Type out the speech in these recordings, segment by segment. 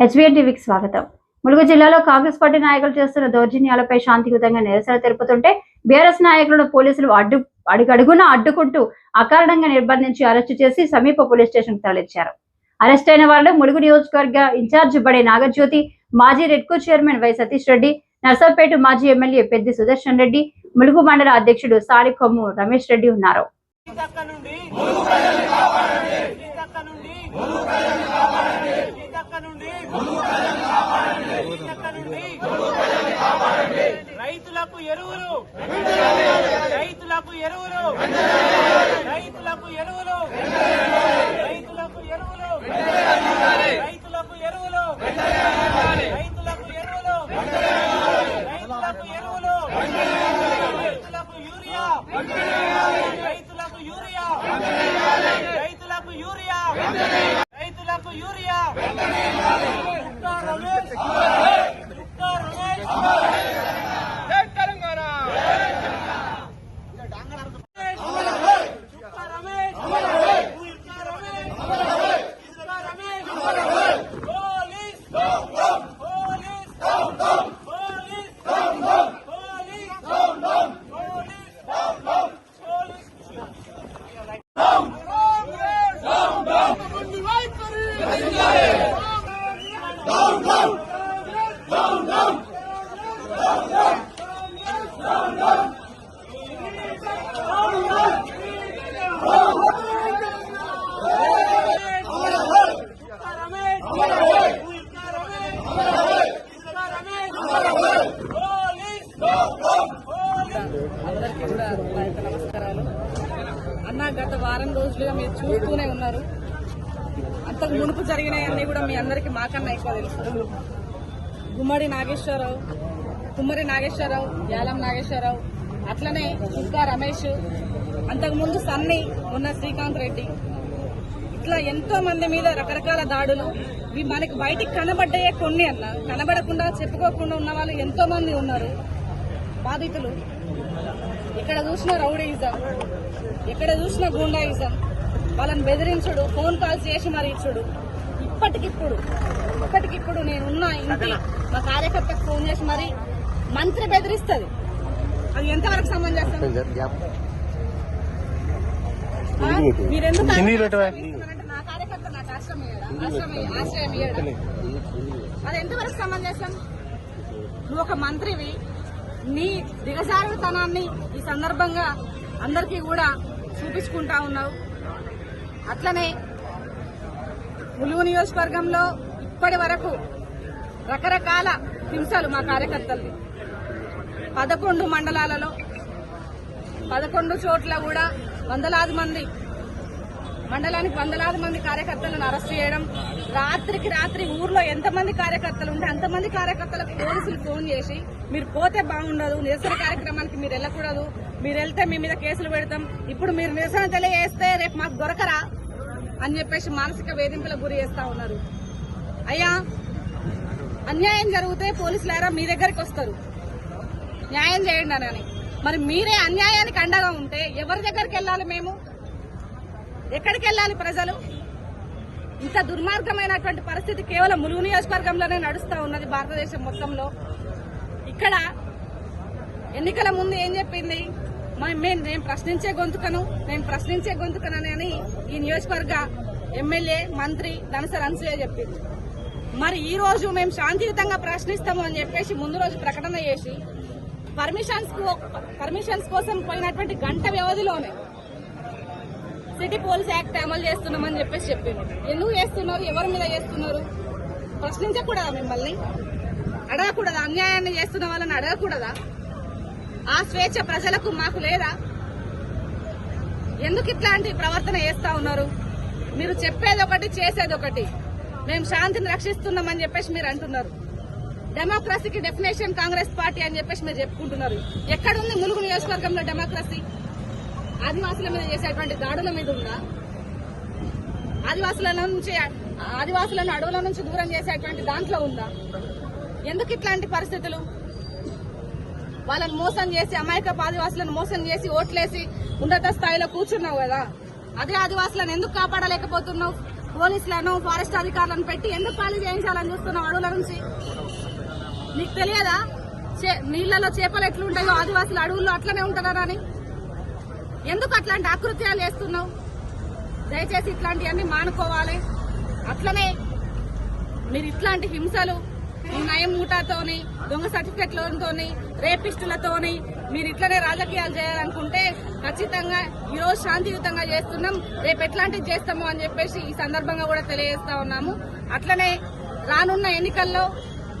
HBN టీవీకి స్వాగతం. ములుగు జిల్లాలో కాంగ్రెస్ పార్టీ నాయకులు చేస్తున్న దౌర్జన్యాలపై శాంతియుతంగా నిరసన తెలుపుతుంటే బీఆర్ఎస్ నాయకులను పోలీసులు అడ్డు అడుగడుగున అడ్డుకుంటూ అకారణంగా నిర్బంధించి అరెస్టు చేసి సమీప పోలీస్ స్టేషన్ తరలించారు. అరెస్ట్ అయిన వాళ్ళు ములుగు నియోజకవర్గ ఇన్ఛార్జ్ బడే నాగజ్యోతి మాజీ రెడ్కో చైర్మన్ వై సతీష్ రెడ్డి నర్సంపేట మాజీ M L A Peddi Sudarshan Reddy Mulugu మండల అధ్యక్షుడు సారి కొమ్ము రమేష్ రెడ్డి ఉన్నారు. నుండి నుండి. రైతులకు ఎరువులు. రైతులకు ఎరువులు. రైతులకు ఎరువులు రైతులకు ఎరువులు రైతులకు ఎరువులు రైతులకు ఎరువులు రైతులకు ఎరువులు రైతులకు యూరియా రైతులకు యూరియా రైతులకు యూరియా రైతులకు యూరియా చుక్కా రమేష్ చుక్కా రమేష్ జై Telangana Chukka Ramesh Chukka Ramesh Chukka Ramesh police police police police police అందరికీ కూడా నా యొక్క నమస్కారాలు అన్న గత వారం రోజులుగా మీరు చూస్తూనే ఉన్నారు. అంతకు మునుపు జరిగినాయన్నీ కూడా మీ అందరికీ మాకన్నా ఎక్కువ తెలుసు. గుమ్మడి నాగేశ్వరరావు కుమ్మరి నాగేశ్వరరావు యాలం నాగేశ్వరరావు అట్లనే ఇంకా రమేష్ అంతకుముందు సన్ని ఉన్న శ్రీకాంత్ రెడ్డి. ఇట్లా ఎంతో మంది మీద రకరకాల దాడులు. ఇవి మనకి బయటికి కనబడ్డాయే కొన్ని అన్న. కనబడకుండా చెప్పుకోకుండా ఉన్న వాళ్ళు ఎంతో మంది ఉన్నారు. బాధితులు. ఎక్కడ చూసిన రౌడీయిజం ఎక్కడ చూసిన గూండాయిజం. వాళ్ళని బెదిరించుడు ఫోన్ కాల్స్ చేసి మరి ఇచ్చుడు. ఇప్పటికిప్పుడు ఇప్పటికిప్పుడు నేనున్న ఇంటి మా కార్యకర్తకు ఫోన్ చేసి మరి మంత్రి బెదిరిస్తుంది. అది ఎంతవరకు బెదిరిస్తున్నారంటే నా కార్యకర్త నాకు ఆశ్రమం ఆశ్రయం ఇయ్యడా? అది ఎంతవరకు సమంజసం నువ్వు ఒక మంత్రివి నీ దిగజారుతనాన్ని ఈ సందర్భంగా అందరికీ కూడా చూపించుకుంటా ఉన్నావు. అట్లనే ములుగు నియోజకవర్గంలో ఇప్పటి వరకు రకరకాల హింసలు మా కార్యకర్తలు పదకొండు మండలాలలో పదకొండు చోట్ల కూడా వందలాది మంది మండలానికి వందలాది మంది కార్యకర్తలను అరెస్ట్ చేయడం రాత్రికి రాత్రి ఊర్లో ఎంతమంది కార్యకర్తలు ఉంటే అంతమంది కార్యకర్తలకు పోలీసులు ఫోన్ చేసి మీరు పోతే బాగుండదు నిరసన కార్యక్రమానికి మీరు వెళ్ళకూడదు మీరు వెళ్తే మీ మీద కేసులు పెడతాం. ఇప్పుడు మీరు నిరసన తెలియజేస్తే రేపు మాకు దొరకరా అని చెప్పేసి మానసిక వేధింపులకు గురి చేస్తా ఉన్నారు. అయ్యా అన్యాయం జరిగితే పోలీసులారా మీ దగ్గరికి వస్తారు. న్యాయం చేయండి అని మరి మీరే అన్యాయానికి అండగా ఉంటే ఎవరి దగ్గరికి వెళ్ళాలి మేము? ఎక్కడికి వెళ్ళాలి ప్రజలు? ఇంత దుర్మార్గమైనటువంటి పరిస్థితి కేవలం ములుగు నియోజకవర్గంలోనే నడుస్తూ ఉన్నది భారతదేశం మొత్తంలో. ఇక్కడ ఎన్నికల ముందు ఏం చెప్పింది? మ- మేము నేను ప్రశ్నించే గొంతుకను నేను ప్రశ్నించే గొంతుకనని అని ఈ నియోజకవర్గ ఎమ్మెల్యే మంత్రి ధనసర్ అనసూయ చెప్పింది. మరి ఈ రోజు మేము శాంతియుతంగా ప్రశ్నిస్తాము అని చెప్పేసి ముందు రోజు ప్రకటన చేసి పర్మిషన్స్ పర్మిషన్స్ కోసం పోయినటువంటి గంట వ్యవధిలోనే సిటీ పోలీస్ యాక్ట్ అమలు చేస్తున్నామని చెప్పేసి చెప్పింది. ఎందుకు చేస్తున్నారు? ఎవరి మీద చేస్తున్నారు? ప్రశ్నించకూడదా మిమ్మల్ని? అడగకూడదా? అన్యాయాన్ని చేస్తున్న వాళ్ళని అడగకూడదా? ఆ స్వేచ్ఛ ప్రజలకు మాకు లేదా? ఎందుకు ఇట్లాంటి ప్రవర్తన చేస్తా ఉన్నారు? మీరు చెప్పేది ఒకటి చేసేది ఒకటి. మేము శాంతిని రక్షిస్తున్నామని చెప్పేసి మీరు అంటున్నారు. డెమోక్రసీకి డెఫినేషన్ కాంగ్రెస్ పార్టీ అని చెప్పేసి మీరు చెప్పుకుంటున్నారు. ఎక్కడుంది ములుగు నియోజకవర్గంలో డెమోక్రసీ ఆదివాసుల మీద చేసేటువంటి దాడుల మీద ఉందా? ఆదివాసుల నుంచి ఆదివాసులను అడవుల నుంచి దూరం చేసేటువంటి దాంట్లో ఉందా? ఎందుకు ఇట్లాంటి పరిస్థితులు? వాళ్ళని మోసం చేసి అమాయక ఆదివాసులను మోసం చేసి ఓట్లేసి ఉన్నత స్థాయిలో కూర్చున్నావు కదా. అదే ఆదివాసులను ఎందుకు కాపాడలేకపోతున్నావు? పోలీసులను ఫారెస్ట్ అధికారులను పెట్టి ఎందుకు ఖాళీ చేయించాలని చూస్తున్నావు అడవుల నుంచి? నీకు తెలియదా? చే- నీళ్ళలో చేపలు ఎట్లుంటాయో ఆదివాసులు అడవుల్లో అట్లనే ఉంటున్నారని ఎందుకు అట్లాంటి ఆకృత్యాలు చేస్తున్నావు? దయచేసి ఇట్లాంటివన్నీ మానుకోవాలి. అట్లనే మీరు ఇట్లాంటి హింసలు ఈ నయం మూటాతోని దొంగ సర్టిఫికెట్లతోని రేపిస్టులతోని. మీరు ఇట్లనే రాజకీయాలు చేయాలనుకుంటే ఖచ్చితంగా ఈ రోజు శాంతియుతంగా చేస్తున్నాం రేపు ఎట్లాంటివి చేస్తాము అని చెప్పేసి ఈ సందర్భంగా కూడా తెలియజేస్తా ఉన్నాము. అట్లనే రానున్న ఎన్నికల్లో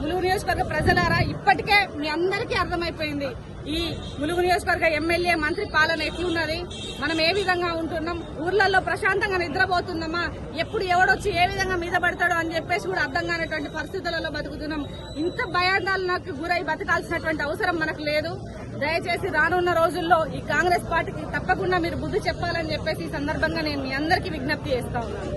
ములుగు నియోజకవర్గ ప్రజలారా ఇప్పటికే మీ అందరికీ అర్థమైపోయింది. ఈ ములుగు నియోజకవర్గ ఎమ్మెల్యే మంత్రి పాలన ఎట్లున్నది? మనం ఏ విధంగా ఉంటున్నాం? ఊర్లలో ప్రశాంతంగా నిద్రపోతున్నామా? ఎప్పుడు ఎవడొచ్చి ఏ విధంగా మీద పడతాడో అని చెప్పేసి కూడా అర్థం కానటువంటి పరిస్థితులలో బతుకుతున్నాం. ఇంత భయాందాలకు గురై బతకాల్సినటువంటి అవసరం మనకు లేదు. దయచేసి రానున్న రోజుల్లో ఈ కాంగ్రెస్ పార్టీకి తప్పకుండా మీరు బుద్ధి చెప్పాలని చెప్పేసి ఈ సందర్భంగా నేను మీ అందరికీ విజ్ఞప్తి చేస్తా ఉన్నాను.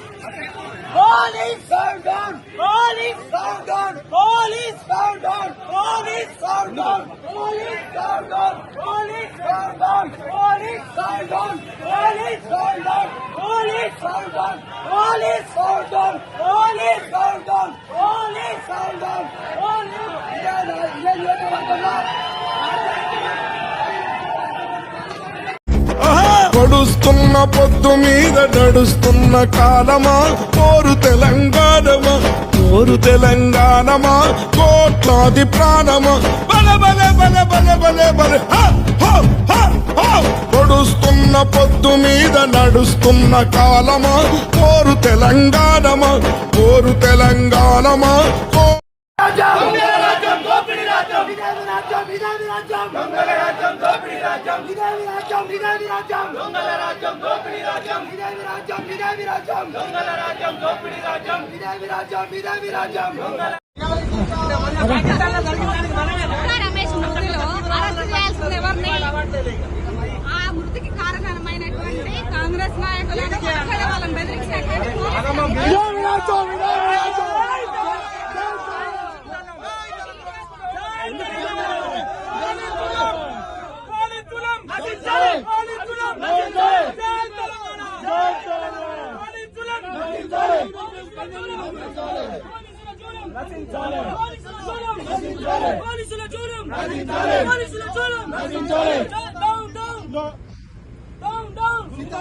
Polis Erdoğan! Polis Erdoğan! Polis Erdoğan! Polis Erdoğan! Polis Erdoğan! Polis Erdoğan! Polis Erdoğan! Polis Erdoğan! Polis Erdoğan! Polis Erdoğan! Polis Erdoğan! Polis Erdoğan! Found పొద్దు మీద నడుస్తున్న కాలమా? కోరు తెలంగాణమా? కోరు తెలంగాణమా? కోట్లాది ప్రాణమా? బల బల బల బల బల బల. పొడుస్తున్న పొద్దు మీద నడుస్తున్న కాలమా? కోరు తెలంగాణమా? కోరు తెలంగాణమా? కో రాజ్యం ఇదేమి రాజ్యం ఇదేమి రాజ్యం దొంగల రాజ్యం దోపిడీ రాజ్యం ఇదేమి రాజ్యం ఇదేమి రాజ్యం దొంగల రాజ్యం దోపిడీ రాజ్యం ఇదేమి రాజ్యం ఇదేమి రాజ్యం దొంగల రాజ్యం దోపిడీ రాజ్యం ఇదేమి రాజ్యం ఇదేమి రాజ్యం దొంగల రమేష్ మృతిలో అరెస్ట్ చేయాల్సింది ఎవరిని ఆ మృతికి కారణమైనటువంటి కాంగ్రెస్ నాయకులను వాళ్ళని బెదిరించినటువంటి పోలీసుల చూడం పోలీసుల చూడం